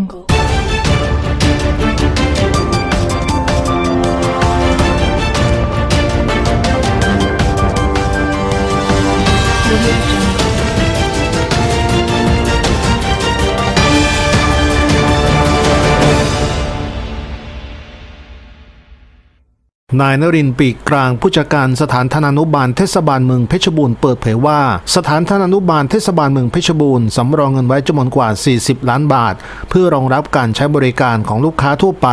angle นายนรินทร์ปีกกลางผู้จัดการสถานธนานุบาลเทศบาลเมืองเพชรบูรณ์เปิดเผยว่า สถานธนานุบาลเทศบาลเมืองเพชรบูรณ์สำรองเงินไว้จำนวนกว่า 40 ล้านบาท เพื่อรองรับการใช้บริการของลูกค้าทั่วไป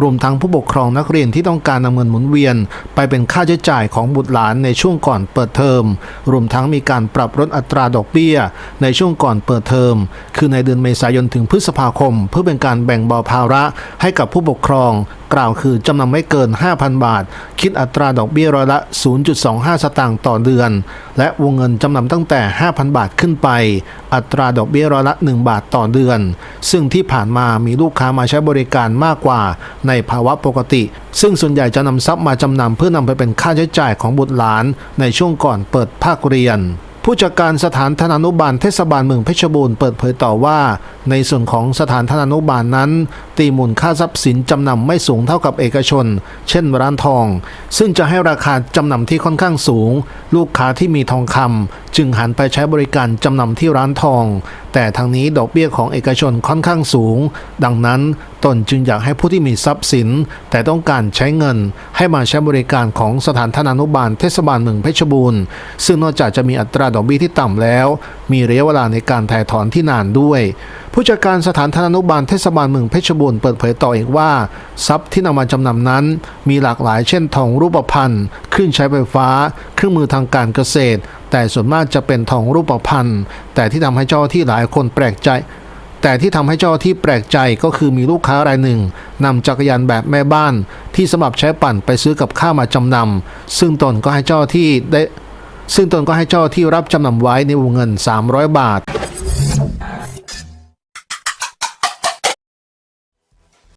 รวมทั้งผู้ปกครองนักเรียนที่ต้องการนำเงินหมุนเวียน ไปเป็นค่าใช้จ่ายของบุตรหลานในช่วงก่อนเปิดเทอม รวมทั้งมีการปรับลดอัตราดอกเบี้ย ในช่วงก่อนเปิดเทอม คือในเดือนเมษายนถึงพฤษภาคม เพื่อเป็นการแบ่งเบาภาระให้กับผู้ปกครอง กล่าวคือจำนำไม่เกิน 5,000 บาท คิดอัตราดอกเบี้ยร้อยละ 0.25 สตางค์ต่อเดือน และวงเงินจำนำตั้งแต่ 5,000 บาทขึ้นไป อัตราดอกเบี้ยร้อยละ 1 บาทต่อเดือน ซึ่งที่ผ่านมามีลูกค้ามาใช้บริการมากกว่า ในภาวะปกติ ซึ่งส่วนใหญ่จะนำทรัพย์มาจำนำเพื่อนำไปเป็นค่าใช้จ่ายของบุตรหลาน ในช่วงก่อนเปิดภาคเรียน ผู้จัดการสถานธนานุบาลเทศบาลเมืองเพชรบูรณ์เปิดเผยต่อว่า ในส่วนของสถานธนานุบาลนั้น ตีมูลค่าทรัพย์สินจำนำไม่สูงเท่ากับเอกชน เช่นร้านทอง ซึ่งจะให้ราคาจำนำที่ค่อนข้างสูง ลูกค้าที่มีทองคำจึงหันไปใช้บริการจำนำที่ร้านทอง แต่ทางนี้ดอกเบี้ยของเอกชนค่อนข้างสูง ดังนั้นตนจึงอยากให้ผู้ที่มีทรัพย์สิน แต่ต้องการใช้เงิน ให้มาใช้บริการของสถานธนานุบาลเทศบาลเมืองเพชรบูรณ์ซึ่งนอกจากจะมีอัตราดอกเบี้ยที่ต่ำแล้ว มีระยะเวลาในการถ่ายถอนที่นานด้วยผู้จัดการสถานธนานุบาลเทศบาลเมืองเพชรบูรณ์เปิดเผยต่ออีกว่า ทรัพย์ที่นำมาจำนำนั้น มีหลากหลายเช่นทองรูปพรรณเครื่องใช้ไฟฟ้า เครื่องมือทางการเกษตร แต่ส่วนมากจะเป็นทองรูปพรรณแต่ที่ทำให้เจ้าที่หลายคนแปลกใจ แต่ที่ทำให้เจ้าที่แปลกใจก็คือมีลูกค้ารายหนึ่งนำจักรยานแบบแม่บ้าน ที่สำหรับใช้ปั่นไปซื้อกับข้ามาจำนำซึ่งตนก็ให้เจ้าที่ได้ ซึ่งตนก็ให้เจ้าหน้าที่รับจำนำไว้ในวงเงิน 300 บาท